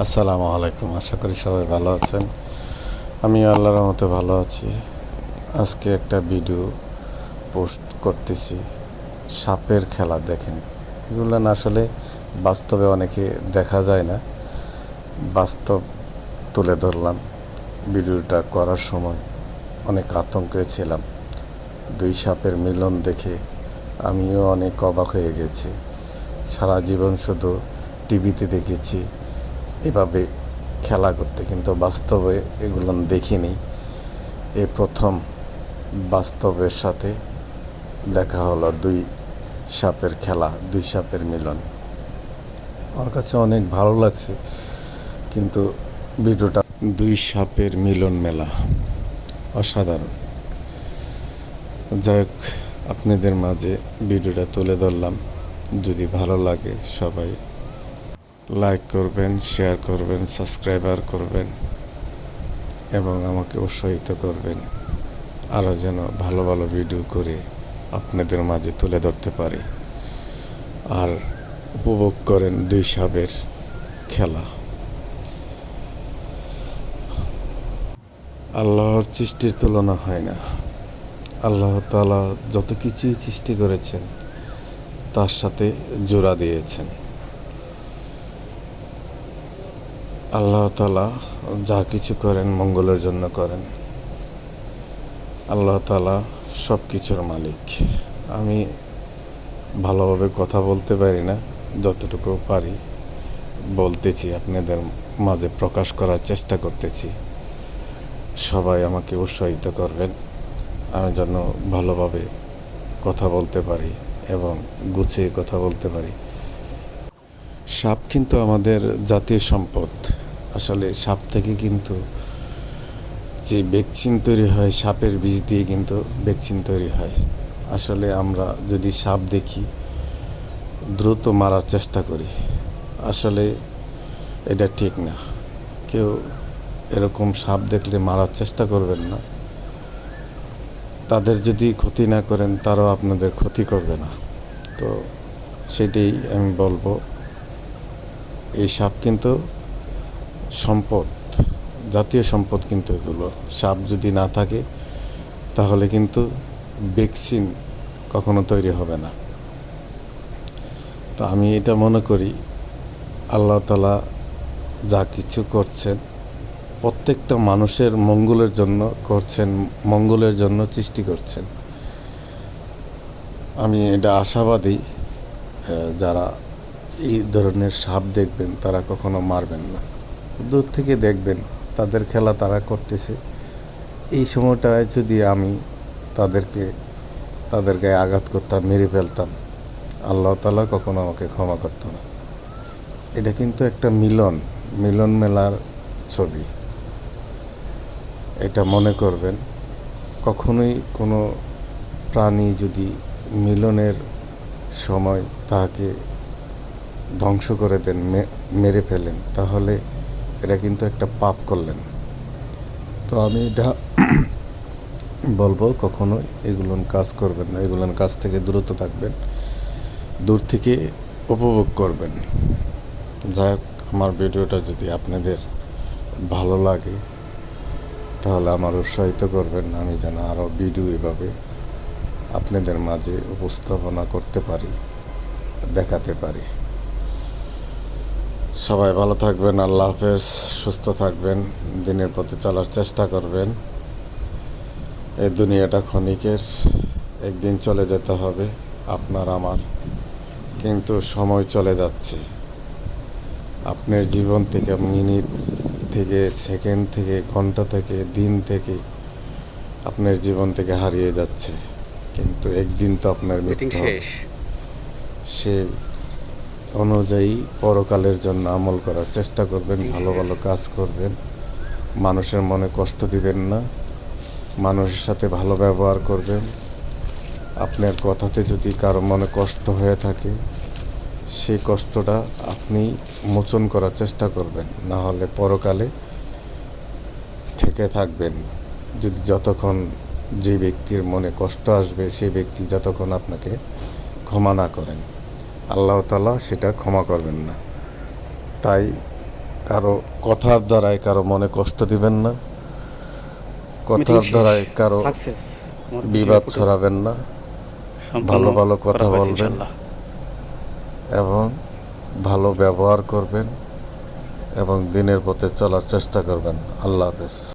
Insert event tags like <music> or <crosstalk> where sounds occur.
আসসালামু আলাইকুম, আশা করি সবাই ভালো আছেন। আমি আল্লাহর মতো ভালো আছি। আজকে একটা ভিডিও পোস্ট করতেছি। সাপের খেলা দেখেন। এগুলো না আসলে বাস্তবে অনেকে দেখা যায় না। বাস্তব তুলে ধরলাম ভিডিওটা করার সময়। অনেক আতঙ্কে ছিলাম। দুই সাপের মিলন দেখে আমিও অনেক অবাক হয়ে গেছি। সারা জীবন শুধু টিভিতে দেখেছি। এভাবে খেলা করতে, কিন্তু বাস্তবে এগুলো দেখিনি। এই প্রথম বাস্তবের সাথে দেখা হলো দুই সাপের খেলা, দুই সাপের মিলন। আমার কাছে অনেক ভালো লাগছে, কিন্তু ভিডিওটা দুই সাপের মিলন মেলা অসাধারণ। যাই হোক, আপনাদের মাঝে ভিডিওটা তুলে ধরলাম। যদি ভালো লাগে সবাই লাইক করবেন শেয়ার করবেন সাবস্ক্রাইবার করবেন এবং আমাকে উৎসাহিত করবেন। আরও যেন ভালো ভালো ভিডিও করে আপনাদের মাঝে তুলে ধরতে পারি। আর উপভোগ করেন দুই সাপের খেলা। আল্লাহর সৃষ্টির তুলনা হয় না। আল্লাহ তালা যত কিছুই সৃষ্টি করেছেন, তার সাথে জোড়া দিয়েছেন। আল্লাহ তালা যা কিছু করেন মঙ্গলের জন্য করেন। আল্লাহ তালা সব কিছুর মালিক। আমি ভালোভাবে কথা বলতে পারি না, যতটুকু পারি বলতেছি, আপনাদের মাঝে প্রকাশ করার চেষ্টা করতেছি। সবাই আমাকে উৎসাহিত করবেন, আমি যেন ভালোভাবে কথা বলতে পারি এবং গুছিয়ে কথা বলতে পারি। সাপ কিন্তু আমাদের জাতীয় সম্পদ। আসলে সাপ থেকে কিন্তু যে ভ্যাকসিন তৈরি হয়, সাপের বীজ দিয়ে কিন্তু ভ্যাকসিন তৈরি হয়। আসলে আমরা যদি সাপ দেখি, দ্রুত মারার চেষ্টা করি। আসলে এটা ঠিক না। কেউ এরকম সাপ দেখলে মারার চেষ্টা করবেন না। তাদের যদি ক্ষতি না করেন, তারাও আপনাদের ক্ষতি করবে না। তো সেটাই আমি বলব, এই সাপ কিন্তু সম্পদ, জাতীয় সম্পদ কিন্তু এগুলো। সাপ যদি না থাকে, তাহলে কিন্তু ভ্যাকসিন কখনো তৈরি হবে না। তো আমি এটা মনে করি, আল্লাহ তালা যা কিছু করছেন, প্রত্যেকটা মানুষের মঙ্গলের জন্য করছেন, মঙ্গলের জন্য সৃষ্টি করছেন। আমি এটা আশাবাদী যারা এই ধরনের সাপ দেখবেন, তারা কখনো মারবেন না। দূর থেকে দেখবেন তাদের খেলা তারা করতেছে। এই সময়টায় যদি আমি তাদেরকে, তাদের গায়ে আঘাত করতাম, মেরে ফেলতাম, আল্লাহ তালা কখনো আমাকে ক্ষমা করতো না। এটা কিন্তু একটা মিলন মিলন মেলার ছবি। এটা মনে করবেন, কখনোই কোনো প্রাণী যদি মিলনের সময় তাহাকে ধ্বংস করে দেন মেরে ফেলেন, তাহলে এটা কিন্তু একটা পাপ করলেন। তো আমি এটা <clears throat> বলব, কখনো এগুলোন কাজ করবেন না। এগুলোন কাজ থেকে দূরত থাকবেন, দূর থেকে উপভোগ করবেন। যাই হোক, আমার ভিডিওটা যদি আপনাদের ভালো লাগে, তাহলে আমার উৎসাহিত করবেন আমি যেন আরও ভিডিও এভাবে আপনাদের মাঝে উপস্থাপনা করতে পারি, দেখাতে পারি। সবাই ভালো থাকবেন আল্লাহ হাফেজ সুস্থ থাকবেন দিনের পথে চলার চেষ্টা করবেন। এই দুনিয়াটা ক্ষণিকের একদিন চলে যেতে হবে আপনার আমার। কিন্তু সময় চলে যাচ্ছে। আপনার জীবন থেকে মিনিট থেকে সেকেন্ড থেকে ঘণ্টা থেকে দিন থেকে আপনার জীবন থেকে হারিয়ে যাচ্ছে। কিন্তু একদিন তো আপনার মিটিং মৃত্যু হবে। সে অনুযায়ী পরকালের জন্য আমল করার চেষ্টা করবেন, ভালো ভালো কাজ করবেন। মানুষের মনে কষ্ট দিবেন না। মানুষের সাথে ভালো ব্যবহার করবেন। আপনার কথাতে যদি কারও মনে কষ্ট হয়ে থাকে, সেই কষ্টটা আপনি মোচন করার চেষ্টা করবেন। না হলে পরকালে থেকে থাকবেন। যদি যতক্ষণ যে ব্যক্তির মনে কষ্ট আসবে, সেই ব্যক্তি যতক্ষণ আপনাকে ক্ষমা না করেন। আল্লাহ তালা সেটা ক্ষমা করবেন না। তাই কারও কথার দ্বারাই কারও মনে কষ্ট দিবেন না। কথার দ্বারাই কারও বিবাদ ছড়াবেন না। ভালো ভালো কথা বলবেন। এবং ভালো ব্যবহার করবেন। এবং দিনের পথে চলার চেষ্টা করবেন। আল্লাহ হাফেজ।